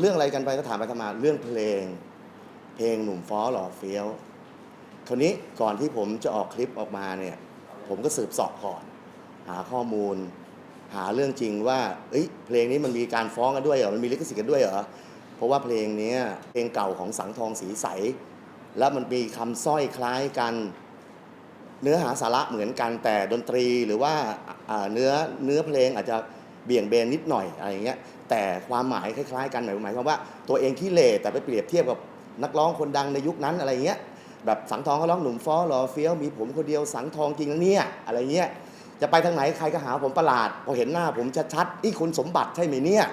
เรื่องอะไรกันไปก็ถามไปถามมาเรื่องเพลง เพลงหนุ่มฟ้อหล่อเฟี้ยวคราวนี้ก่อนที่ผมจะออกคลิปออกมาเนี่ยผมก็สืบสอบก่อน หาข้อมูล หาเรื่องจริงว่าเอ้ยเพลงนี้มันมีการฟ้องกันด้วยเหรอมันมีลิขสิทธิ์กันด้วยเหรอเพราะว่าเพลงนี้เพลงเก่าของสังทองสีใส แล้วมันมีคำสร้อยคล้ายกัน เนื้อหาสาระเหมือนกันแต่ดนตรีหรือว่าเนื้อเนื้อเพลงอาจจะ เบี่ยงเบนนิดหน่อยอะไรอย่างเงี้ยแต่ความหมายคล้ายๆกันหมายความว่าตัวเองขี้เหร่แต่ไปเปรียบเทียบกับนักร้องคนดังในยุคนั้นอะไรเงี้ยแบบสังทองเขาร้องหนุ่มฟ้อหล่อเฟี้ยวมีผมคนเดียวสังทองจริงนะเนี่ยอะไรเงี้ยจะไปทางไหนใครก็หาผมประหลาดพอเห็นหน้าผมชัดๆนี่คุณสมบัติใช่ไหมเนี่ย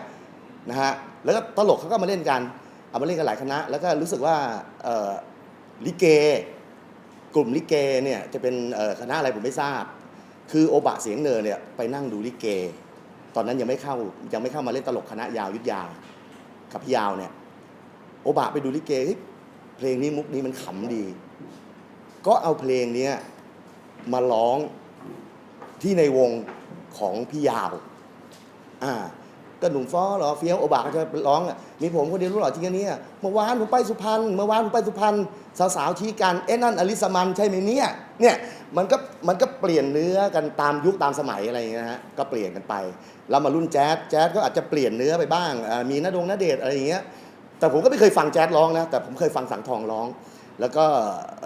นะฮะแล้วก็ตลกเขาก็มาเล่นกันเอามาเล่นกันหลายคณะ แล้วก็รู้สึกว่าลิเก กลุ่มลิเกเนี่ยจะเป็นคณะอะไรผมไม่ทราบ คือโอบะเสียงเนอเนี่ยไปนั่งดูลิเก ตอนนั้นยังไม่เข้ายังไม่เข้ามาเล่นตลกคณะยาวยุทธยา กับพี่ยาวเนี่ย โอบะไปดูลิเกเฮ้ยเพลงนี้มุกนี้มันขำดี ก็เอาเพลงเนี้ยมาร้องที่ในวงของพี่ยาว อ่า ก็หนุ่มฟ้อหรอเฟี้ยวโอบะก็จะร้องอะมีผมคนเดียวรู้หรอจริงเนี่ยเมื่อวานผมไปสุพรรณเมื่อวานผมไปสุพรรณสาวๆชี้กันเอ๊ะนั่นอลิสมันใช่ไหมเนี่ยเนี่ยมันก็มันก็เปลี่ยนเนื้อกันตามยุคตามสมัยอะไรอย่างเงี้ยฮะก็เปลี่ยนกันไปแล้วมารุ่นแจ๊สแจ๊สก็อาจจะเปลี่ยนเนื้อไปบ้างมีนาดงนาเดชอะไรอย่างเงี้ยแต่ผมก็ไม่เคยฟังแจ๊สร้องนะแต่ผมเคยฟังสังทองร้อง แล้วก็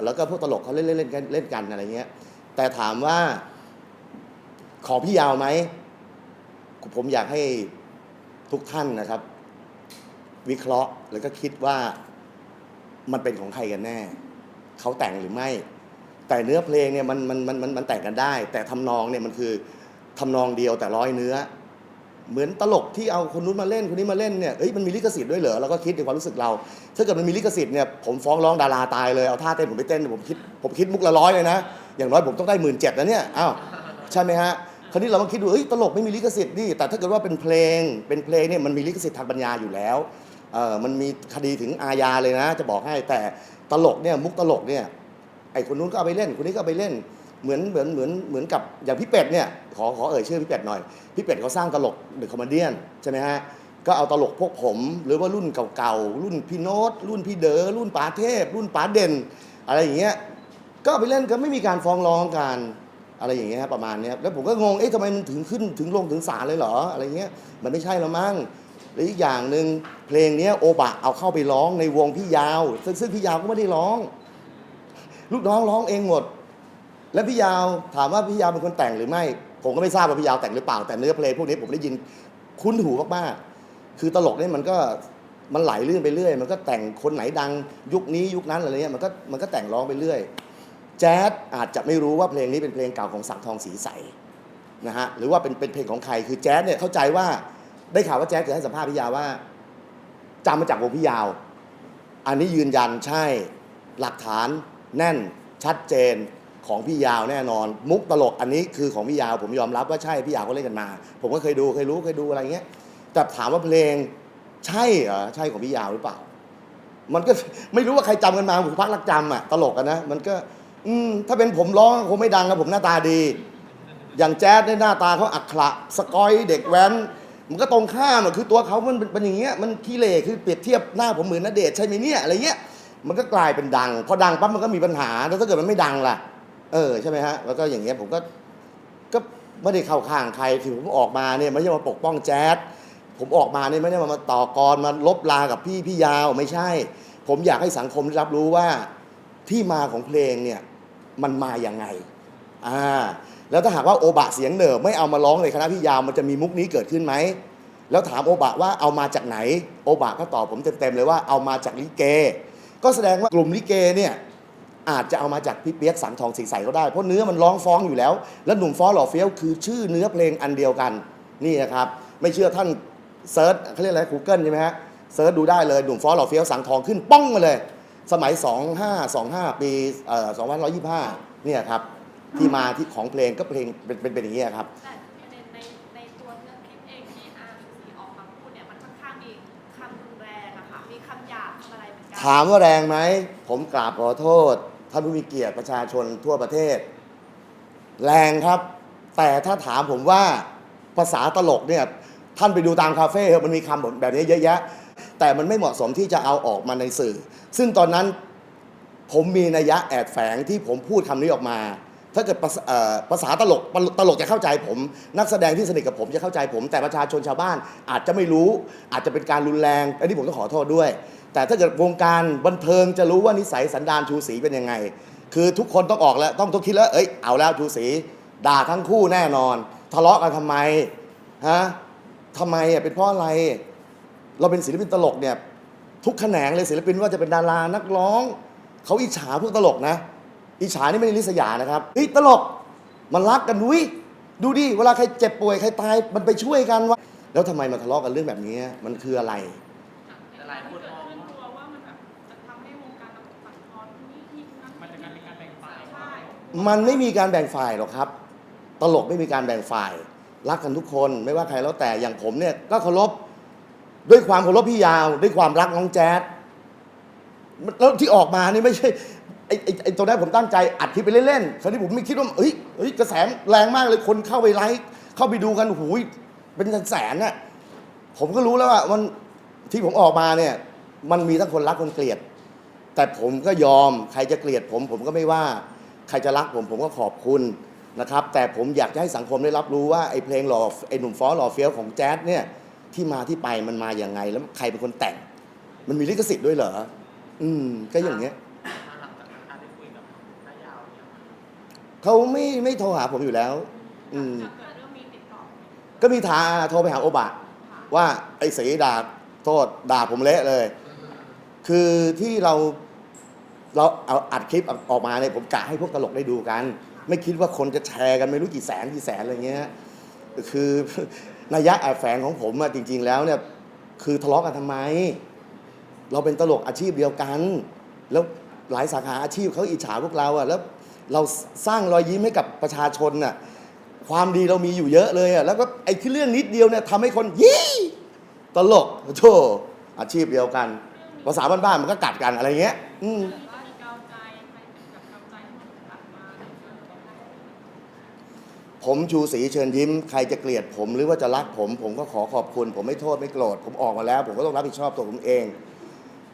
แล้วก็พวกตลกเขาเล่นเล่นเล่นกันเล่นกันอะไรเงี้ยแต่ถามว่าขอพี่ยาวไหมผมอยากให้ ทุกท่านนะครับ วิเคราะห์แล้วก็คิดว่ามันเป็นของใครกันแน่ เขาแต่งหรือไม่ แต่เนื้อเพลงเนี่ยมันมันมันมันมันแต่งกันได้ แต่ทำนองเนี่ยมันคือทำนองเดียวแต่ร้อยเนื้อ เหมือนตลกที่เอาคนนู้นมาเล่นคนนี้มาเล่นเนี่ยเอ้ยมันมีลิขสิทธิ์ด้วยเหรอเราก็คิดในความรู้สึกเรา ถ้าเกิดมันมีลิขสิทธิ์เนี่ยผมฟ้องร้องดาราตายเลยเอาท่าเต้นผมไปเต้นผมคิดผมคิดมุกละร้อยเลยนะอย่างน้อยผมต้องได้หมื่นเจ็ดนะเนี่ยอ้าวใช่ไหมฮะ ราวนี้เรามาคิดดูเอ้ยตลกไม่มีลิขสิทธิ์นี่แต่ถ้าเกิดว่าเป็นเพลง เป็นเพลงเนี่ยมันมีลิขสิทธิ์ทางปัญญาอยู่แล้วเออมันมีคดีถึงอาญาเลยนะ จะบอกให้แต่ตลกเนี่ยมุกตลกเนี่ยไอ้คนนู้นก็เอาไปเล่น คนนี้ก็เอาไปเล่นเหมือนเหมือนเหมือนเหมือนกับอย่างพี่เป็ดเนี่ยขอขอเอ่ยชื่อพี่เป็ดหน่อยพี่เป็ดเขาสร้างตลกเดอะคอมเมดี้ใช่ไหมฮะก็เอาตลกพวกผม หรือว่ารุ่นเก่าๆรุ่นพี่โน้ตรุ่นพี่เด๋อรุ่นป๋าเทพ รุ่นป๋าเด่น อะไรอย่างเงี้ยก็ไปเล่นก็ไม่มีการฟ้องร้องกัน อะไรอย่างเงี้ยครับประมาณเนี้ยแล้วผมก็งงเอ๊ะทำไมมันถึงขึ้นถึงลงถึงศาลเลยเหรออะไรเงี้ยมันไม่ใช่แล้วมั้งและอีกอย่างหนึ่งเพลงเนี้ยโอบะเอาเข้าไปร้องในวงพี่ยาวซึ่งซึ่งพี่ยาวก็ไม่ได้ร้อง ลูกน้องร้องเองหมด แล้วพี่ยาวถามว่าพี่ยาวเป็นคนแต่งหรือไม่ ผมก็ไม่ทราบว่าพี่ยาวแต่งหรือเปล่าแต่เนื้อเพลงพวกนี้ผมได้ยินคุ้นหูมากๆคือตลกเนี่ยมันก็มันไหลลื่นไปเรื่อย มันก็แต่งคนไหนดังยุคนี้ยุคนั้นอะไรเงี้ยมันก็มันก็แต่งร้องไปเรื่อย แจ๊สอาจจะไม่รู้ว่าเพลงนี้เป็นเพลงเก่าของสังทองสีใสนะฮะหรือว่าเป็นเป็นเพลงของใครคือแจ๊สเนี่ยเข้าใจว่าได้ข่าวว่าแจ๊สเคยให้สัมภาษณ์พี่ยาวว่าจำมาจากวงพี่ยาว อันนี้ยืนยันใช่หลักฐานแน่นชัดเจนของพี่ยาวแน่นอน มุกตลกอันนี้คือของพี่ยาว ผมยอมรับว่าใช่พี่ยาวก็เล่นกันมา ผมก็เคยดูเคยรู้เคยดูอะไรเงี้ยแต่ถามว่าเพลงใช่เหรอใช่ของพี่ยาวหรือเปล่า มันก็ไม่รู้ว่าใครจำกันมาผมพักรักจำอะตลกอะนะมันก็ อืมถ้าเป็นผมร้องคงไม่ดังนะผมหน้าตาดี อย่างแจ๊ดเนี่ยหน้าตาเขาอักขระสกอยเด็กแว้น มันก็ตรงข้ามอะคือตัวเขามันเป็นอย่างเงี้ยมันขี้เหร่คือเปรียบเทียบหน้าผมเหมือนนเดชน์ใช่ไหมเนี่ยอะไรเงี้ยมันก็กลายเป็นดัง พอดังปั๊บมันก็มีปัญหาแล้วถ้าเกิดมันไม่ดังล่ะ เออใช่ไหมฮะแล้วก็อย่างเงี้ยผมก็ก็ไม่ได้เข้าข้างใครที่ผมออกมาเนี่ยไม่ใช่มาปกป้องแจ๊ดผมออกมาเนี่ยไม่ได้มามาต่อกรมาลบลากับพี่พี่ยาวไม่ใช่ ผมอยากให้สังคมได้รับรู้ว่าที่มาของเพลงเนี่ย มันมาอย่างไงอ่าแล้วถ้าหากว่าโอบะเสียงเหนิบไม่เอามาร้องในคณะพี่ยาวมันจะมีมุกนี้เกิดขึ้นไหมแล้วถามโอบะว่าเอามาจากไหน โอบะก็ตอบผมเต็มๆเลยว่าเอามาจากลิเก ก็แสดงว่ากลุ่มลิเกเนี่ยอาจจะเอามาจากพี่เปียกสังทองสีใสก็ได้เพราะเนื้อมันร้องฟ้องอยู่แล้ว แล้วหนุ่มฟ้อหล่อเฟี้ยวคือชื่อเนื้อเพลงอันเดียวกันนี่นะครับไม่เชื่อท่านเซิร์ชเขาเรียกอะไร Google ใช่ไหมฮะเซิร์ชดูได้เลยหนุ่มฟ้อหล่อเฟี้ยวสังทองขึ้นป้องมาเลย สมัย 2525 ปีเอ่อ2525 เนี่ยครับ ที่มาที่ของเพลงก็เพลงเป็นเป็นเป็นอย่างนี้ยครับ แต่ประเด็นในในตัวเนื้อคลิปเองที่อาร์ซีออกมาพูดเนี่ยมันค่อนข้างมีคำรุนแรงอะค่ะมีคำหยาบคำอะไรเหมือนกัถามว่าแรงไหม ผมกราบขอโทษ ท่านผู้มีเกียรติประชาชนทั่วประเทศ แรงครับ แต่ถ้าถามผมว่าภาษาตลกเนี่ย ท่านไปดูตามคาเฟ่เถอะมันมีคำแบบนี้เยอะแยะ แต่มันไม่เหมาะสมที่จะเอาออกมาในสื่อ ซึ่งตอนนั้นผมมีนัยยะแอบแฝงที่ผมพูดคำนี้ออกมา ถ้าเกิดภาษาเอ่อภาษาตลกตลกจะเข้าใจผม นักแสดงที่สนิทกับผมจะเข้าใจผม แต่ประชาชนชาวบ้านอาจจะไม่รู้ อาจจะเป็นการรุนแรง อันนี้ผมต้องขอโทษด้วย แต่ถ้าเกิดวงการบันเทิงจะรู้ว่านิสัยสันดานชูศรีเป็นยังไง คือทุกคนต้องออกแล้วต้องต้องคิดแล้วเอ้ยเอาแล้วชูศรีด่าทั้งคู่แน่นอน ทะเลาะกันทำไมฮะทำไมอะเป็นเพราะอะไร เราเป็นศิลปินตลกเนี่ยทุกแขนงเลยศิลปินว่าจะเป็นดารานักร้องเขาอิจฉาพวกตลกนะ อิจฉานี่ไม่ได้ลิษยานะครับเฮ้ยตลกมันรักกันดุยดูดิเวลาใครเจ็บป่วยใครตายมันไปช่วยกันวะแล้วทำไมมาทะเลาะกันเรื่องแบบนี้มันคืออะไรหลายคนมองกลัวว่ามันแบบจะทำให้วงการตลกสั่นคลอนที่ที่นั่นมันจะกลายเป็นการแบ่งฝ่าย ใช่ มันไม่มีการแบ่งฝ่ายหรอกครับ ตลกไม่มีการแบ่งฝ่าย รักกันทุกคนไม่ว่าใครแล้วแต่อย่างผมเนี่ยก็เคารพ ด้วยความเคารพพี่ยาว ด้วยความรักน้องแจ๊ดแล้วที่ออกมานี่ไม่ใช่ไอ้ไอ้ไอ้ตัวนั้นผมตั้งใจอัดคลิปไปเล่นๆคราวนี้ผมไม่คิดว่าเฮ้ยเฮ้ยกระแสแรงมากเลยคนเข้าไปไลค์เข้าไปดูกันโอ้โหเป็นแสนๆน่ะผมก็รู้แล้วว่ามันที่ผมออกมาเนี่ย มันมีทั้งคนรักคนเกลียด แต่ผมก็ยอมใครจะเกลียดผม ผมก็ไม่ว่า ใครจะรักผมผมก็ขอบคุณนะครับ แต่ผมอยากจะให้สังคมได้รับรู้ว่าไอ้เพลงหล่อไอ้หนุ่มฟ้อหล่อเฟี้ยวของแจ๊สเนี่ย ที่มาที่ไปมันมาอย่างไง แล้วใครเป็นคนแต่ง มันมีลิขสิทธิ์ด้วยเหรอ อืม ก็อย่างเงี้ยหลังจากนั้นอาได้คุยกับน้ายาวเนี่ยเขาไม่ไม่โทรหาผมอยู่แล้ว อืม จะเกิดเรื่องมีติดต่อก็มีทาโทรไปหาโอบะค่ะว่าไอ้สีด่าโทษด่าผมเละเลย คือที่เราเราเอาอัดคลิปออกมาเนี่ยผมกะให้พวกตลกได้ดูกัน ไม่คิดว่าคนจะแชร์กันไม่รู้กี่แสนกี่แสนอะไรเงี้ยคือ นัยยะแอบแฝงของผมอะจริง ๆ แล้วเนี่ยคือทะเลาะกันทำไม เราเป็นตลกอาชีพเดียวกัน แล้วหลายสาขาอาชีพเขาอิจฉาพวกเราอะแล้วเราสร้างรอยยิ้มให้กับประชาชนน่ะความดีเรามีอยู่เยอะเลยอะแล้วก็ไอ้ที่เรื่องนิดเดียวเนี่ยทำให้คนยี่ตลกโธ่อาชีพเดียวกัน ภาษาบ้านๆมันก็กัดกันอะไรเงี้ย อืม ผมชูศรีเชิญยิ้มใครจะเกลียดผมหรือว่าจะรักผม ผมก็ขอขอบคุณ ผมไม่โทษไม่โกรธผมออกมาแล้ว ผมก็ต้องรับผิดชอบตัวผมเอง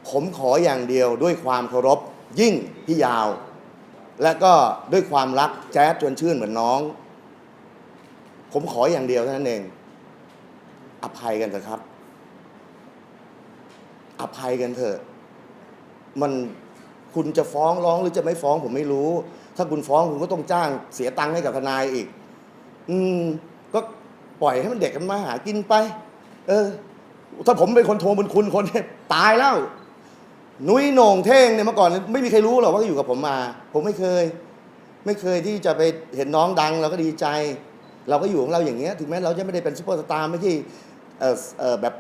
ผมขออย่างเดียวด้วยความเคารพยิ่งพี่ยาว และก็ด้วยความรักแจ๊ดชวนชื่นเหมือนน้อง ผมขออย่างเดียวเท่านั้นเอง อภัยกันเถอะครับ อภัยกันเถอะ มันคุณจะฟ้องร้องหรือจะไม่ฟ้องผมไม่รู้ ถ้าคุณฟ้องคุณก็ต้องจ้างเสียตังค์ให้กับทนายอีก อืม ก็ปล่อยให้มันเด็กกันมาหากินไป เออ ถ้าผมเป็นคนโทรบุญคุณคนเนี่ยตายแล้ว นุ้ยโหน่งเท่งเนี่ยเมื่อก่อน ไม่มีใครรู้หรอกว่าอยู่กับผมมา ผมไม่เคย ไม่เคยที่จะไปเห็นน้องดังเราก็ดีใจ เราก็อยู่ของเราอย่างเงี้ย ถึงแม้เราจะไม่ได้เป็นซุปเปอร์สตาร์ไม่ใช่เออเออแบบ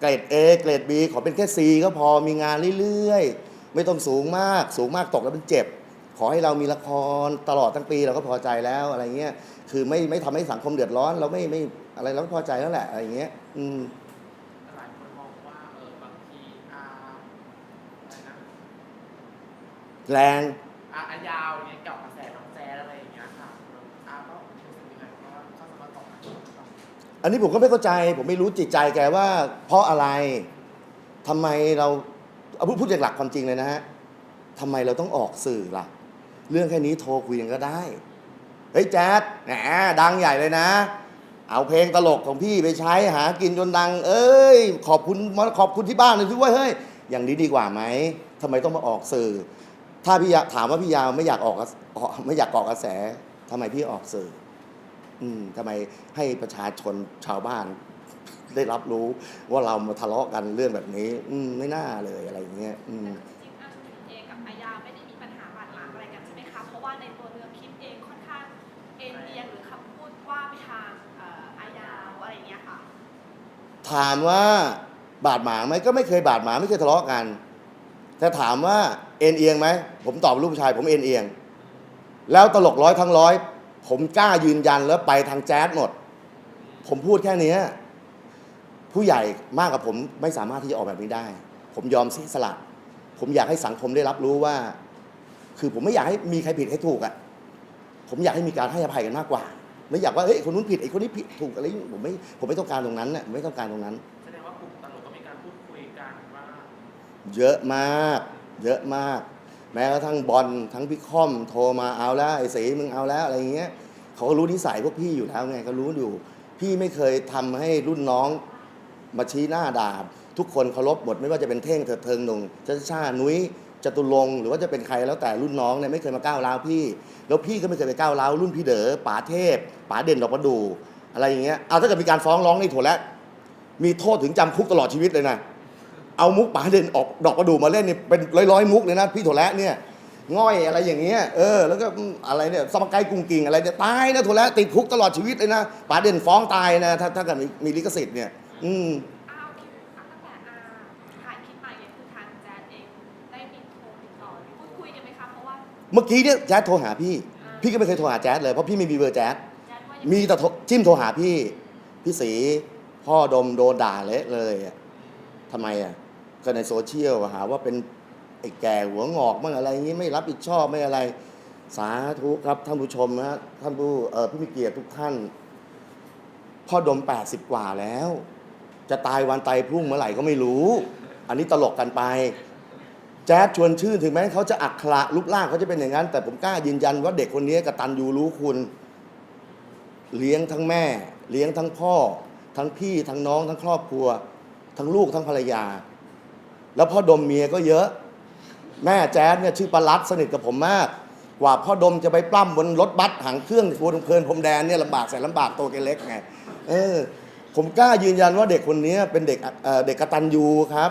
เกรด A เกรด B ขอเป็นแค่ C ก็พอมีงานเรื่อยๆ ไม่ต้องสูงมาก สูงมากตกแล้วมันเจ็บ ขอให้เรามีละครตลอดทั้งปีเราก็พอใจแล้วอะไรเงี้ยคือไม่ไม่ทำให้สังคมเดือดร้อน เราไม่ไม่อะไรเราก็พอใจแล้วแหละอะไรเงี้ยอืมหลายคนมองว่าเออบางทีอาอะไรนะแรงอาอายาวเนี่ยเกี่ยวกับกระแสน้องแจ๊ดอะไรอย่างเงี้ยค่ะอาก็รู้สึกยังไงว่าเขาสามารถตอบมาได้หรือเปล่าอันนี้ผมก็ไม่เข้าใจ ผมไม่รู้จิตใจแกว่า เพราะอะไรทำไมเราเอาพูดพูดจากหลักความจริงเลยนะฮะทำไมเราต้องออกสื่อล่ะ เรื่องแค่นี้โทรคุยกันก็ได้ เฮ้ยแจ๊ดแหมดังใหญ่เลยนะ เอาเพลงตลกของพี่ไปใช้หากินจนดัง เอ้ย ขอบคุณขอบคุณที่บ้านเลยที่ว่าเฮ้ยอย่างนี้ดีกว่าไหมทำไมต้องมาออกสื่อ ถ้าพี่ถามว่าพี่ยาวไม่อยากออกไม่อยากเกาะกระแสทำไมพี่ออกสื่อ อืมทำไมให้ประชาชนชาวบ้าน ได้รับรู้ว่าเรามาทะเลาะกันเรื่องแบบนี้ อืมไม่น่าเลยอะไรอย่างเงี้ย อืม ถามว่าบาดหมางไหมก็ไม่เคยบาดหมางไม่เคยทะเลาะกัน แต่ถามว่าเอ็นเอียงไหมผมตอบลูกชาย ผมเอ็นเอียง แล้วตลกร้อยทั้งร้อย ผมกล้ายืนยันแล้วไปทางแจ๊สหมด ผมพูดแค่นี้ผู้ใหญ่มากกว่าผมไม่สามารถที่จะออกแบบนี้ได้ ผมยอมเสียสละผมอยากให้สังคมได้รับรู้ว่า คือผมไม่อยากให้มีใครผิดให้ถูกอะ่ะ ผมอยากให้มีการให้อภัยกันมากกว่า ไม่อยากว่าเฮ้ยคนนู้นผิดไอ้คนนี้ผิดถูกอะไรผมไม่ผมไม่ต้องการตรงนั้นน่ะผมไม่ต้องการตรงนั้น แสดงว่ากลุ่มตลกก็มีการพูดคุยกันเยอะมาก เยอะมาก แม้กระทั่งบอลทั้งพี่ค่อมโทรมาเอาแล้วไอ้สีมึงเอาแล้วอะไรอย่างเงี้ยเขาก็รู้นิสัยพวกพี่อยู่แล้วไงก็รู้อยู่ พี่ไม่เคยทำให้รุ่นน้องมาชี้หน้าด่าทุกคนเคารพหมดไม่ว่าจะเป็นเท่งเถิดเทิงหนุ่งชาชานุ้ย จตุรงค์หรือว่าจะเป็นใครแล้วแต่รุ่นน้องเนี่ยไม่เคยมาก้าวร้าวพี่ แล้วพี่ก็ไม่เคยไปก้าวร้าวรุ่นพี่เด๋อป๋าเทพป๋าเด่นดอกประดู อะไรอย่างเงี้ยเอาถ้าเกิดมีการฟ้องร้องนี่ถั่วแล้วมีโทษถึงจำคุกตลอดชีวิตเลยนะเอามุกป๋าเด่นออกดอกประดูมาเล่นนี่เป็นร้อยร้อยๆมุกเลยนะพี่ถั่วแล้วเนี่ยง่อยอะไรอย่างเงี้ยเออแล้วก็อะไรเนี่ยสมกายกุ้งกิ่งอะไรเนี่ยตายนะถั่วแล้วติดคุกตลอดชีวิตเลยนะป๋าเด่นฟ้องตายนะถ้าถ้าเกิดมีมีลิขสิทธิ์เนี่ยอืม เมื่อกี้เนี่ยแจ๊ดโทรหาพี่ พี่ก็ไม่เคยโทรหาแจ๊ดเลยเพราะพี่ไม่มีเบอร์แจ๊ดแจ๊ดว่ายังมีแต่โทรจิ้มโทรหาพี่ พี่สีพ่อดมโดนด่าเละเลยอะทำไมอะก็ในโซเชียลอะหาว่าเป็นไอ้แก่หัวงอกมั่งอะไรอย่างงี้ไม่รับผิดชอบไม่อะไร สาธุครับท่านผู้ชมนะท่านผู้เออผู้มีเกียรติทุกท่าน พ่อดม 80 กว่าแล้ว จะตายวันตายพรุ่งเมื่อไหร่ก็ไม่รู้ อันนี้ตลกกันไป แจ๊ดชวนชื่นถึงแม้เขาจะอักขระรูปร่างเขาจะเป็นอย่างนั้น แต่ผมกล้ายืนยันว่าเด็กคนนี้กตัญญูรู้คุณ เลี้ยงทั้งแม่ เลี้ยงทั้งพ่อ ทั้งพี่ทั้งน้อง ทั้งครอบครัว ทั้งลูกทั้งภรรยา แล้วพ่อดมเมียก็เยอะ แม่แจ๊ดเนี่ยชื่อปลารัดสนิทกับผมมาก กว่าพ่อดมจะไปปล้ำบนรถบัสหางเครื่องบนเพลินพรมแดนเนี่ยลำบากแสนลำบากตัวแกเล็กไงเออผมกล้ายืนยันว่าเด็กคนนี้เป็นเด็กเอ่อเด็กกตัญญูครับ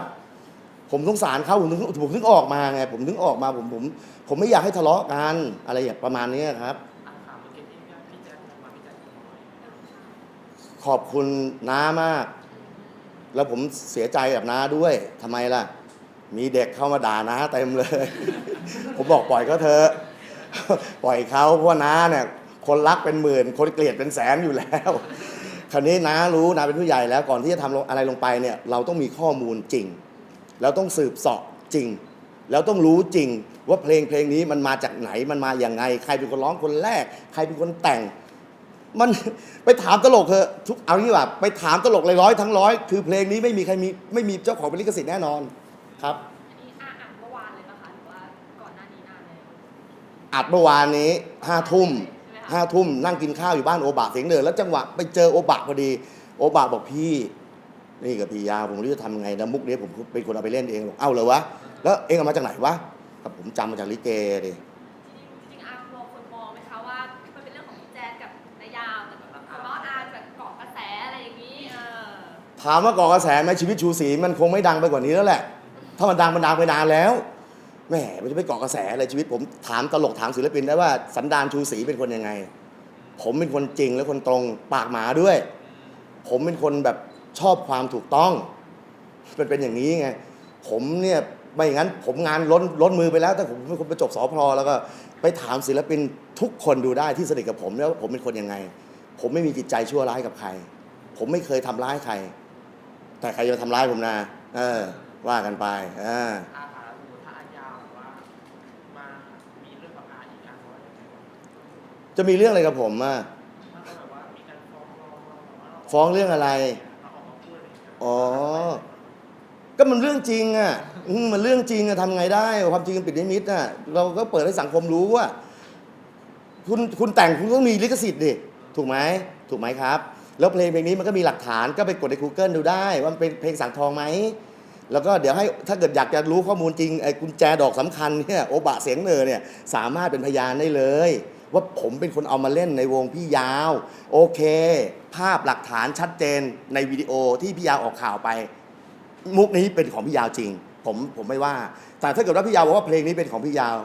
ผมสงสารเขาผมถึงผมถึงออกมาไงผมถึงออกมาผมผมผมไม่อยากให้ทะเลาะกันอะไรอย่างประมาณนี้ครับอะค่ะเมื่อกี้ที่พี่แจ๊คโทรมาพี่แจ๊คโทรมาขอบคุณน้ามาก แล้วผมเสียใจกับน้าด้วยทำไมล่ะ มีเด็กเข้ามาด่าน้าเต็มเลย ผมบอกปล่อยเขาเถอะปล่อยเขาเพราะว่าน้าเนี่ย คนรักเป็นหมื่น คนเกลียดเป็นแสนอยู่แล้วคราวนี้น้ารู้น้าเป็นผู้ใหญ่แล้วก่อนที่จะทำลงอะไรลงไปเนี่ย เราต้องมีข้อมูลจริง แล้วต้องสืบเสอบจริง แล้วต้องรู้จริงว่าเพลงเพลงนี้มันมาจากไหนมันมาอย่างไง ใครเป็นคนร้องคนแรก ใครเป็นคนแต่ง มันไปถามตลกเถอะทุกเอางี้ว่าไปถามตลกเลยร้อยทั้งร้อยคือเพลงนี้ไม่มีใครมีไม่มีเจ้าของเป็นลิขสิทธิ์แน่นอนครับอันนี้อาอ่านเมื่อวานเลยปะคะหรือว่าก่อนหน้านี้นานแล้วอัดเมื่อวานนี้ห้าทุ่มใช่ไหมคะห้าทุ่มนั่งกินข้าวอยู่บ้านโอบะเสียงเดินแล้วจังหวะไปเจอโอบะพอดี โอบะบอกพี่ นี่กับพี่ยาผมไม่รู้จะทำยังไงนะมุกนี้ผมเป็นคนเอาไปเล่นเองบอกเอ้าเหรอวะแล้วเองเอามาจากไหนวะครับผมจำมาจากลิเกดิจริงๆจริงๆอากลัวคนมองไหมคะว่ามันเป็นเรื่องของพี่แจ๊ดกับนายยาวแต่แบบคนมองอาแบบเกาะกระแสอะไรอย่างนี้เออถามว่าก่อกระแสไหมชีวิตชูศรีมันคงไม่ดังไปกว่านี้แล้วแหละ ถ้ามันดังมันดังไปนานแล้วแหมมันจะไปเกาะกระแสอะไรชีวิต ผมถามตลกถามศิลปินได้ว่าสันดานชูศรีเป็นคนยังไง ผมเป็นคนจริงและคนตรงปากหมาด้วย ผมเป็นคนแบบ ชอบความถูกต้อง มันเป็นอย่างนี้ไง ผมเนี่ยไม่อย่างนั้นผมงานล้นล้นมือไปแล้ว แต่ผมเป็นคนไปจบสอพลแล้วก็ไปถามศิลปินทุกคนดูได้ที่สนิทกับผมแล้วผมเป็นคนยังไง ผมไม่มีจิตใจชั่วร้ายกับใคร ผมไม่เคยทำร้ายใคร แต่ใครจะมาทำร้ายผมนะเออ ว่ากันไปอ่าจะมีเรื่องอะไรกับผมอะฟ้องเรื่องอะไร อ๋อ ก็มันเรื่องจริงอะอืมมันเรื่องจริงอะทำไงได้ ความจริงมันปิดไม่มิดอะ เราก็เปิดให้สังคมรู้ว่า คุณคุณแต่งคุณต้องมีลิขสิทธิ์ดิถูกไหมถูกไหมครับ แล้วเพลงเพลงนี้มันก็มีหลักฐานก็ไปกดใน Google ดูได้ ว่ามันเป็นเพลงสังทองไหม แล้วก็เดี๋ยวให้ถ้าเกิดอยากจะรู้ข้อมูลจริงไอ้กุญแจดอกสำคัญเนี่ยโอบะเสียงเนอเนี่ยสามารถเป็นพยานได้เลย ว่าผมเป็นคนเอามาเล่นในวงพี่ยาว โอเค ภาพหลักฐานชัดเจนในวิดีโอที่พี่ยาวออกข่าวไป มุกนี้เป็นของพี่ยาวจริง ผมผมไม่ว่า แต่ถ้าเกิดว่าพี่ยาวบอกว่าเพลงนี้เป็นของพี่ยาว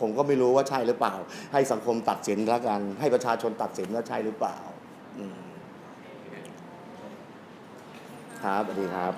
ผมก็ไม่รู้ว่าใช่หรือเปล่า ให้สังคมตัดสินแล้วกัน ให้ประชาชนตัดสินว่าใช่หรือเปล่าอืมครับสวัสดีครับ